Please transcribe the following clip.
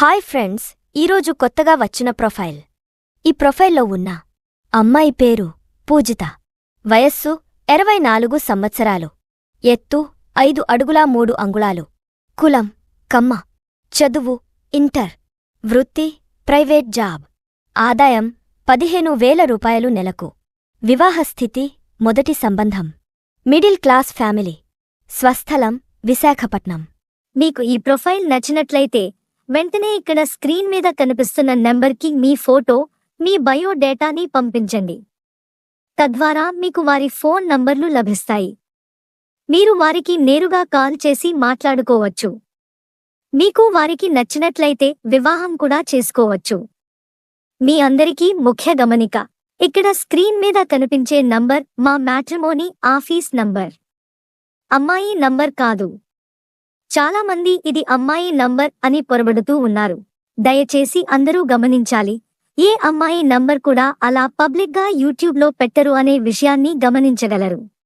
Hi friends ఈరోజు కొత్తగా వచ్చిన ప్రొఫైల్. ఈ ప్రొఫైల్లో ఉన్న అమ్మాయి పేరు పూజిత. వయస్సు ఇరవై నాలుగు సంవత్సరాలు. ఎత్తు ఐదు అడుగులా మూడు అంగుళాలు. కులం కమ్మ. చదువు ఇంటర్. వృత్తి ప్రైవేట్ జాబ్. ఆదాయం పదిహేను వేల రూపాయలు నెలకు. వివాహస్థితి మొదటి సంబంధం. Middle class family. స్వస్థలం విశాఖపట్నం. మీకు ఈ ప్రొఫైల్ నచ్చినట్లయితే వెంటనే ఇక్కడ స్క్రీన్ మీద కనిపిస్తున్న నెంబర్కి మీ ఫోటో మీ బయోడేటాని పంపించండి. తద్వారా మీకు వారి ఫోన్ నంబర్లు లభిస్తాయి. మీరు వారికి నేరుగా కాల్ చేసి మాట్లాడుకోవచ్చు. మీకు వారికి నచ్చినట్లయితే వివాహం కూడా చేసుకోవచ్చు. మీ అందరికీ ముఖ్య గమనిక ఇక్కడ స్క్రీన్ మీద కనిపించే నంబర్ మా మ్యాట్రిమోనీ ఆఫీస్ నంబర్. అమ్మాయి నంబర్ కాదు. చాలా మంది ఇది అమ్మాయి నంబర్ అని పొరబడుతూ ఉన్నారు. దయచేసి అందరూ గమనించాలి. ఏ అమ్మాయి నంబర్ కూడా అలా పబ్లిక్గా యూట్యూబ్లో పెట్టరు అనే విషయాన్ని గమనించగలరు.